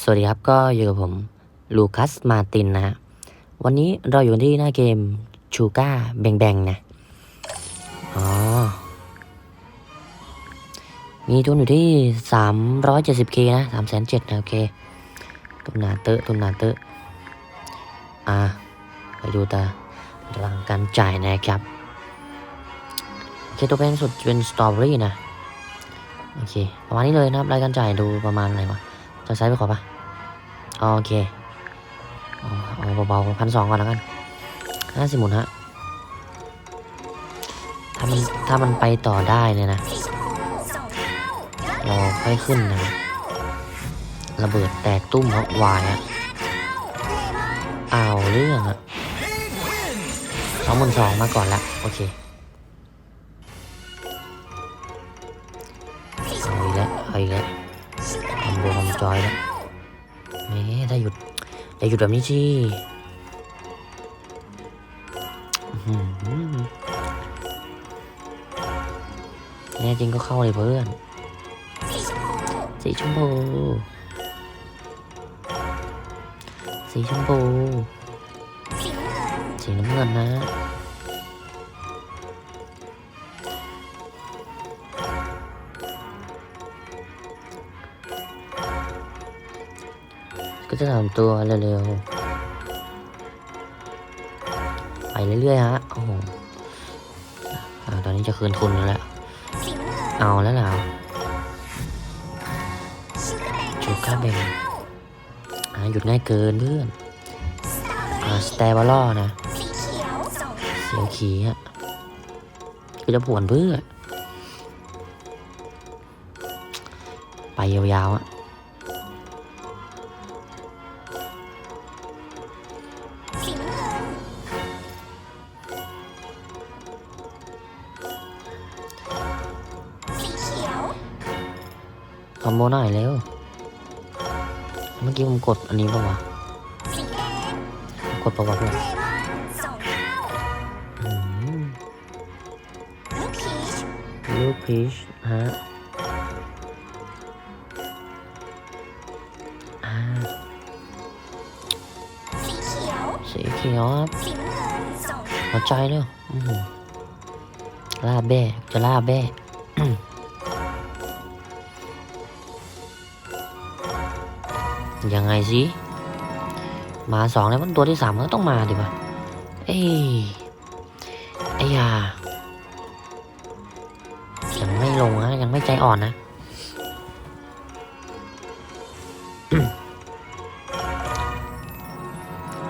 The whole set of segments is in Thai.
สวัสดีครับก็อยู่กับผมลูคัสมาตินนะฮะวันนี้เราอยู่ที่หน้าเกมชูก้าแบงแบงนะอ๋อมีทุนอยู่ที่ 370k นะ307นะโอเคตุนหนาเตอะตุนหนาเตอะอ่าไปดูตารางการจ่ายนะครับโอเคตัวแพงสุดเป็นสตรอเบอรี่นะโอเคประมาณนี้เลยนะครับรายการจ่ายดูประมาณอะไรวะ จะใช้ไปขอปะอ๋อโอเคเอาเอเบาๆพันสองก่อนแล้วกันห้าสิบหมุนฮะ ถ้ามันถ้ามันไปต่อได้เนี่ยนะ เราค่อยขึ้นนะ ระเบิดแตกตุ้มเพราะวายอะเอาเรื่องอะสองหมื่นสองมาก่อนละโอเคเอาอีกแล้วเอาอีกแล้วำโบทำจอยแล้วแหม่ถ้าหยุดอย่าหยุดแบบนี้สิแน่จริงก็เข้าเลยเพื่อน สีชมพู สีชมพู สีน้ำเงินนะ ก็จะทำตัวเร็วๆ ไปเรื่อยๆฮะ โอ้โหตอนนี้จะคืนทุนแล้วแหละเอาแล้วเหรอจูก้าเบงหยุดง่ายเกินเพื่อนสเตเบลล่อนะ เสียวขีฮะคือจะผวนเพื่อ ไปยาวๆอะ คอมโบหน่อยเร็ว เมื่อกี้ผมกดอันนี้ป่าวะกดป่าวะเพื่อนลูกพีชฮะสีเขียวครับหัวใจเร็วอื้อหือล่าแบ้จะล่าแบ้ ยังไงสิมาสองแล้วมันตัวที่สามก็ต้องมาดิวะเอ้ยไอ้ยายังไม่ลงนะยังไม่ใจอ่อนนะ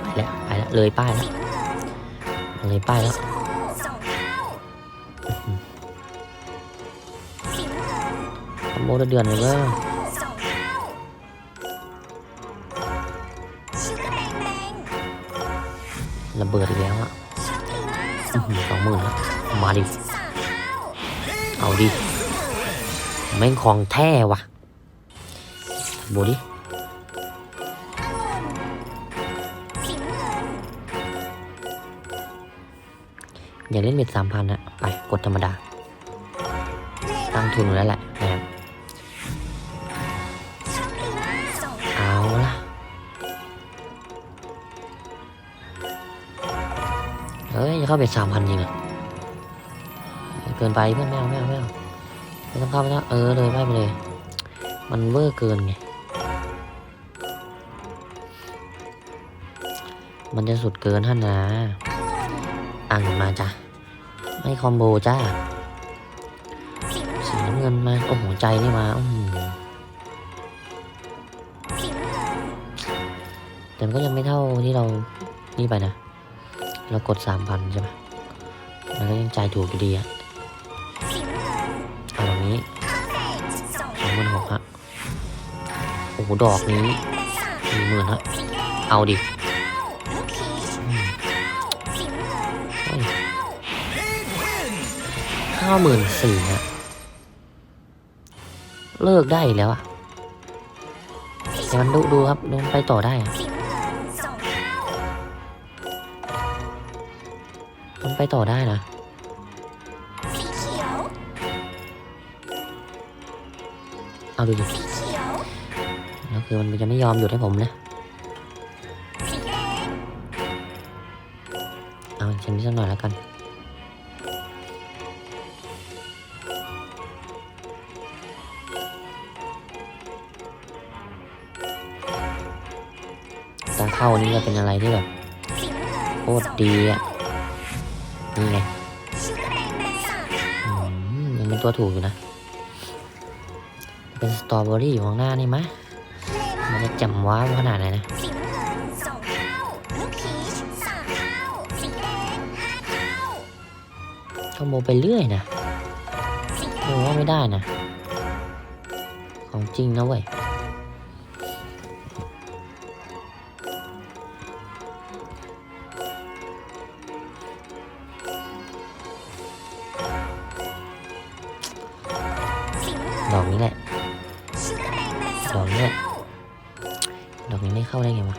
ไปแล้วไปแล้วเลยป้ายแล้วเลยป้ายแล้วคอมเดือดเลยเว้ย ระเบิดแล้วอะสองหมื่นมาดิ เอาดิ แม่งของแท้วะโบดิอย่าเล่นเบ็ดสามพันนะไปกดธรรมดา ตั้งทุนแล้วแหละนะครับ เฮ้ยจะเข้าเบ็ดสามพันจริงเหรอเกินไปเพื่อนไม่เอาไม่เอาไม่เอาไม่ต้องเข้าไม่ต้องเออเลยไม่ไปเลย มันเวอร์เกินไงมันจะสุดเกินท่านนะอ่างมาจ้ะไม่คอมโบจ้าสีน้ำเงินมา โอ้โห ใจนี่มาอื้อหือแต่มันก็ยังไม่เท่าที่เรานี่ไปนะ เรากดสามพันใช่ไหมมันก็ยังใจถูกอยู่ดีอะเอาแบบนี้สองหมื่นหกฮะโอ้โหดอกนี้สี่หมื่นฮะ เอาดิห้าหมื่นสี่ฮะ เลิกได้แล้วอะแต่มันดูดูครับดูมันไปต่อได้อะ มันไปต่อได้นะเอาดูดิสีเขียวนแล้วคือมันจะไม่ยอมหยุดให้ผมนะ สีแดงเอาอีกชนิดสักหน่อยแล้วกันตาเข้านี่ก็เป็นอะไรที่แบบสีน้ำเงินโคตรดีอะนี่ไง ชูการ์แดงแดงสามอืเท่ามยังเป็นตัวถูกอยู่นะ เป็นสตรอเบอรี่อยู่ข้างหน้านี่มะเลมมันอนจะจำว้าวขนาดไหนนะสีน้ำเงินสองเท่าลูกพีชสามเท่าสีแดงห้าเท่าก็โมไปเรื่อยนะสีโมว่าไม่ได้นะ ของจริงนะเว้ย ดอกนี้แหละดงแดงสองกนี้แหละ ดอกนี้ไม่เข้าได้ไงวะ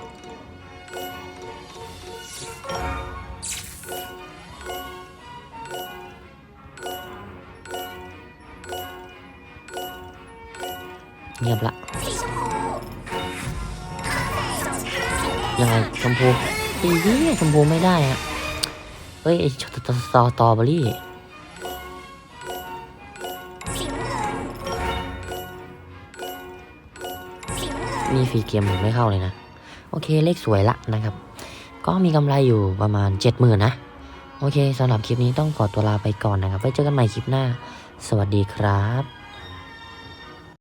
เงียบละ ยังไงชมพูอีนี่ชมพูไม่ได้อะเฮ้ยไอสตอสตอเบอรี่ นี่ฟรีเกมผมไม่เข้าเลยนะ โอเคเลขสวยละนะครับ ก็มีกำไรอยู่ประมาณ 70,000นะ โอเคสำหรับคลิปนี้ต้องขอตัวลาไปก่อนนะครับไว้เจอกันใหม่คลิปหน้า สวัสดีครับ